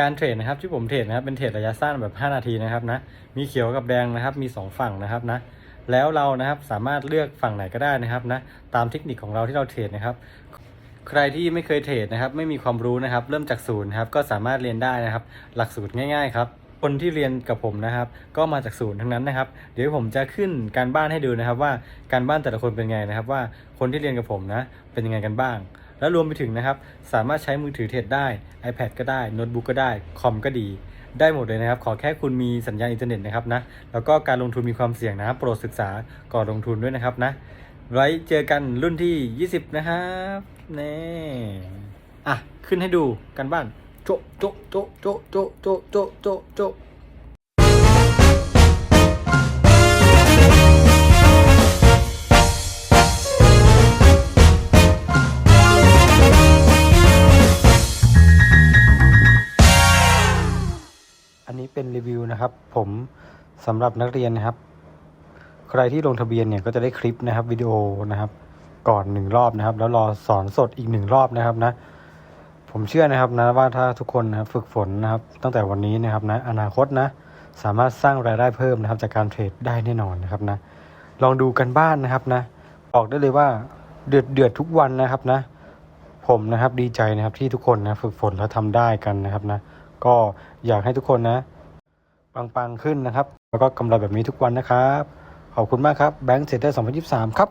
การเทรดนะครับที่ผมเทรดนะครับเป็นเทรดระยะสั้นแบบ 5 นาทีนะครับนะมีเขียวกับแดงนะครับมี 2 ฝั่งนะครับนะแล้วเรานะครับสามารถเลือกฝั่งไหนก็ได้นะครับนะตามเทคนิคของเราที่เราเทรดนะครับ ใครที่ไม่เคยเทรดนะครับ ไม่มีความรู้นะครับ เริ่มจากศูนย์นะครับก็สามารถเรียนได้นะครับ หลักสูตรง่ายๆครับคนที่เรียนกับผมนะครับ ก็มาจากศูนย์ทั้งนั้นนะครับ เดี๋ยวผมจะขึ้นการบ้านให้ดูนะครับ ว่าการบ้านแต่ละคนเป็นไงนะครับ ว่าคนที่เรียนกับผมนะเป็นยังไงกันบ้าง แล้วรวมไปถึงนะครับ สามารถใช้มือถือเทรดได้ iPad ก็ได้โน้ตบุ๊กก็ได้ คอมก็ดี ได้หมดเลยนะครับ ขอแค่คุณมีสัญญาณอินเทอร์เน็ตนะครับนะ แล้วก็การลงทุนมีความเสี่ยงนะครับ โปรดศึกษาก่อนลงทุนด้วยนะครับนะ ไว้เจอกันรุ่นที่ 20 นะครับเน่อะ ขึ้นให้ดูกันบ้านโจะโจะโจะโจะโจะโจะโจะโจโจะ นี้เป็นรีวิวนะครับ ผมสำหรับนักเรียนนะครับ ใครที่ลงทะเบียนเนี่ยก็จะได้คลิปนะครับวิดีโอนะครับ ก่อนหนึ่งรอบนะครับ แล้วรอสอนสดอีกหนึ่งรอบนะครับนะ ผมเชื่อนะครับนะว่าถ้าทุกคนนะฝึกฝนนะครับ ตั้งแต่วันนี้นะครับนะอนาคตนะ สามารถสร้างรายได้เพิ่มนะครับ จากการเทรดได้แน่นอนนะครับนะ ลองดูกันบ้านนะครับนะบอกได้เลยว่าเดือดเดือดทุกวันนะครับนะ ผมนะครับดีใจนะครับที่ทุกคนนะฝึกฝนแล้วทำได้กันนะครับนะ ก็อยากให้ทุกคนนะปังๆขึ้นนะครับ แล้วก็กำไรแบบนี้ทุกวันนะครับ ขอบคุณมากครับแบงค์เซ็นเตอร์2023 ครับ